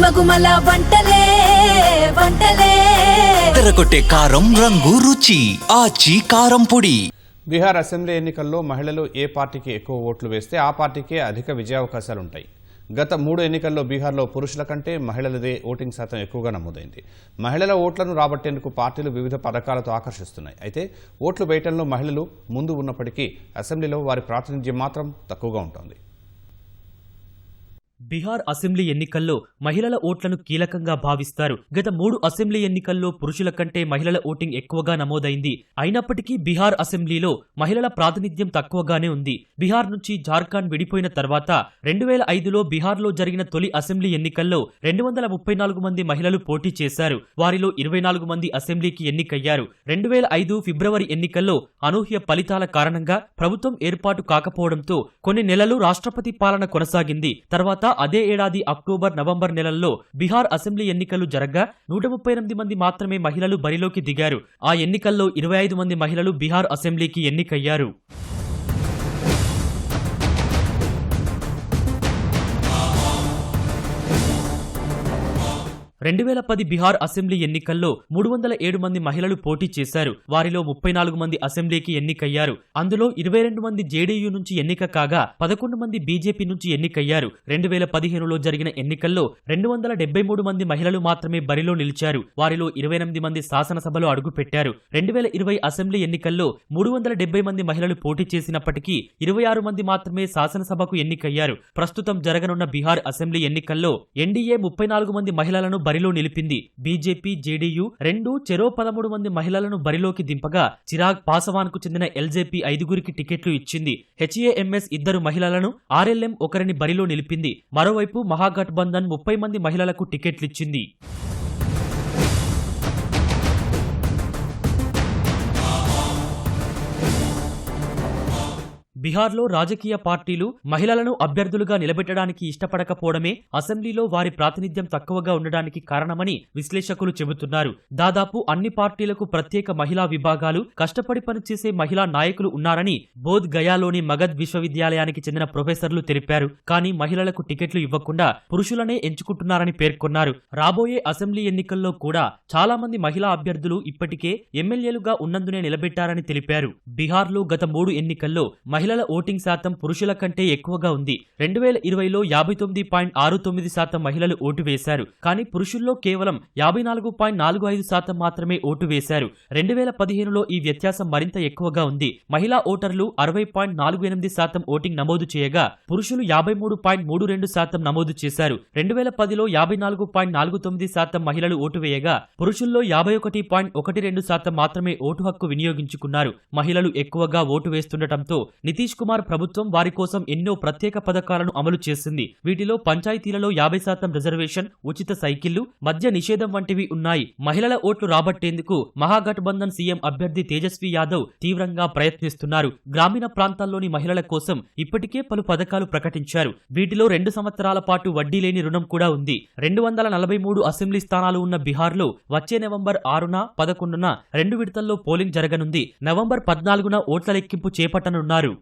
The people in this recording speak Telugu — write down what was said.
గుమగుమల వంటలే వంటలే. తెరకొట్టే కారం రంగు రుచి ఆచి కారం పొడి. బీహార్ అసెంబ్లీ ఎన్నికల్లో మహిళలు ఏ పార్టీకి ఎక్కువ ఓట్లు వేస్తే ఆ పార్టీకే అధిక విజయావకాశాలుంటాయి. గత మూడు ఎన్నికల్లో బీహార్లో పురుషుల కంటే మహిళలదే ఓటింగ్ శాతం ఎక్కువగా నమోదైంది. మహిళల ఓట్లను రాబట్టేందుకు పార్టీలు వివిధ పథకాలతో ఆకర్షిస్తున్నాయి. అయితే ఓట్లు వేయటంలో మహిళలు ముందు ఉన్నప్పటికీ అసెంబ్లీలో వారి ప్రాతినిధ్యం మాత్రం తక్కువగా ఉంటుంది. బీహార్ అసెంబ్లీ ఎన్నికల్లో మహిళల ఓట్లను కీలకంగా భావిస్తారు. గత మూడు అసెంబ్లీ ఎన్నికల్లో పురుషుల కంటే మహిళల ఓటింగ్ ఎక్కువగా నమోదైంది. అయినప్పటికీ బీహార్ అసెంబ్లీలో మహిళల ప్రాతినిధ్యం తక్కువగానే ఉంది. బీహార్ నుంచి జార్ఖండ్ విడిపోయిన తర్వాత రెండు వేల ఐదులో బీహార్లో జరిగిన తొలి అసెంబ్లీ ఎన్నికల్లో రెండు వందల ముప్పై నాలుగు మంది మహిళలు పోటీ చేశారు. వారిలో ఇరవై నాలుగు మంది అసెంబ్లీకి ఎన్నికయ్యారు. రెండు వేల ఐదు ఫిబ్రవరి ఎన్నికల్లో అనూహ్య ఫలితాల కారణంగా ప్రభుత్వం ఏర్పాటు కాకపోవడంతో కొన్ని నెలలు రాష్ట్రపతి పాలన కొనసాగింది. తర్వాత అదే ఏడాది అక్టోబర్ నవంబర్ నెలల్లో బీహార్ అసెంబ్లీ ఎన్నికలు జరగ్గా నూట ముప్పై ఎనిమిది మంది మాత్రమే మహిళలు బరిలోకి దిగారు. ఆ ఎన్నికల్లో ఇరవై ఐదు మంది మహిళలు బీహార్ అసెంబ్లీకి ఎన్నికయ్యారు. రెండు వేల పది బీహార్ అసెంబ్లీ ఎన్నికల్లో మూడు వందల ఏడు మంది మహిళలు పోటీ చేశారు. వారిలో ముప్పై నాలుగు మంది అసెంబ్లీకి ఎన్నికయ్యారు. అందులో ఇరవై రెండు మంది జేడీయూ నుంచి ఎన్నిక కాగా పదకొండు మంది బీజేపీ నుంచి ఎన్నికయ్యారు. రెండు వేల పదిహేనులో జరిగిన ఎన్నికల్లో రెండు వందల డెబ్బై మూడు మంది మహిళలు మాత్రమే బరిలో నిలిచారు. వారిలో ఇరవై ఎనిమిది మంది శాసనసభలో అడుగుపెట్టారు. రెండు వేల ఇరవై అసెంబ్లీ ఎన్నికల్లో మూడు వందల డెబ్బై మంది మహిళలు పోటీ చేసినప్పటికీ ఇరవై ఆరు మంది మాత్రమే శాసనసభకు ఎన్నికయ్యారు. ప్రస్తుతం జరగనున్న బీహార్ అసెంబ్లీ ఎన్నికల్లో ఎన్డీఏ ముప్పై నాలుగు మంది మహిళలను బరిలో నిలిపింది. బీజేపీ జేడీయూ రెండు చెరో పదమూడు మంది మహిళలను బరిలోకి దింపగా చిరాగ్ పాసవాన్కు చెందిన ఎల్జేపీ ఐదుగురికి టికెట్లు ఇచ్చింది. హెచ్ఏఎంఎస్ ఇద్దరు మహిళలను ఆర్ఎల్ఎం ఒకరిని బరిలో నిలిపింది. మరోవైపు మహాగఠబంధన్ ముప్పై మంది మహిళలకు టికెట్లిచ్చింది. బీహార్లో రాజకీయ పార్టీలు మహిళలను అభ్యర్థులుగా నిలబెట్టడానికి ఇష్టపడకపోవడమే అసెంబ్లీలో వారి ప్రాతినిధ్యం తక్కువగా ఉండడానికి కారణమని విశ్లేషకులు చెబుతున్నారు. దాదాపు అన్ని పార్టీలకు ప్రత్యేక మహిళా విభాగాలు కష్టపడి పనిచేసే మహిళా నాయకులు ఉన్నారని బోధ్ గయాలోని మగధ్ విశ్వవిద్యాలయానికి చెందిన ప్రొఫెసర్లు తెలిపారు. కానీ మహిళలకు టికెట్లు ఇవ్వకుండా పురుషులనే ఎంచుకుంటున్నారని పేర్కొన్నారు. రాబోయే అసెంబ్లీ ఎన్నికల్లో కూడా చాలా మంది మహిళా అభ్యర్థులు ఇప్పటికే ఎమ్మెల్యేలుగా ఉన్నందునే నిలబెట్టారని తెలిపారు. బీహార్లో గత మూడు ఎన్నికల్లో మహిళ మహిళల ఓటింగ్ శాతం పురుషుల కంటే ఎక్కువగా ఉంది. రెండు వేల ఇరవైలో యాభై తొమ్మిది పాయింట్ ఆరు తొమ్మిది శాతం మహిళలు ఓటు వేశారు. కానీ పురుషుల్లో కేవలం యాభై నాలుగు పాయింట్ నాలుగు ఐదు శాతం మాత్రమే ఓటు వేశారు. రెండు వేల పదిహేనులో ఈ వ్యత్యాసం మరింత ఎక్కువగా ఉంది. మహిళా ఓటర్లు అరవై పాయింట్ నాలుగు ఎనిమిది శాతం ఓటింగ్ నమోదు చేయగా పురుషులు యాభై మూడు పాయింట్ మూడు రెండు శాతం నమోదు చేశారు. రెండు వేల పదిలో యాభై నాలుగు పాయింట్ నాలుగు తొమ్మిది శాతం మహిళలు ఓటు వేయగా పురుషుల్లో యాభై ఒకటి పాయింట్ ఒకటి రెండు శాతం మాత్రమే ఓటు హక్కు వినియోగించుకున్నారు. మహిళలు ఎక్కువగా ఓటు వేస్తుండటంతో నితీష్ కుమార్ ప్రభుత్వం వారి కోసం ఎన్నో ప్రత్యేక పథకాలను అమలు చేసింది. వీటిలో పంచాయతీలలో యాభై శాతం రిజర్వేషన్ ఉచిత సైకిళ్ళు మద్య నిషేధం వంటివి ఉన్నాయి. మహిళల ఓట్లు రాబట్టేందుకు మహాగఠబంధన్ సీఎం అభ్యర్థి తేజస్వి యాదవ్ తీవ్రంగా ప్రయత్నిస్తున్నారు. గ్రామీణ ప్రాంతాల్లోని మహిళల కోసం ఇప్పటికే పలు పథకాలు ప్రకటించారు. వీటిలో రెండు సంవత్సరాల పాటు వడ్డీ లేని రుణం కూడా ఉంది. రెండు వందల నలభై మూడు అసెంబ్లీ స్థానాలు ఉన్న బీహార్లో వచ్చే నవంబర్ ఆరున పదకొండున రెండు విడతల్లో పోలింగ్ జరగనుంది. నవంబర్ పద్నాలుగున ఓట్ల లెక్కింపు చేపట్టనున్నారు.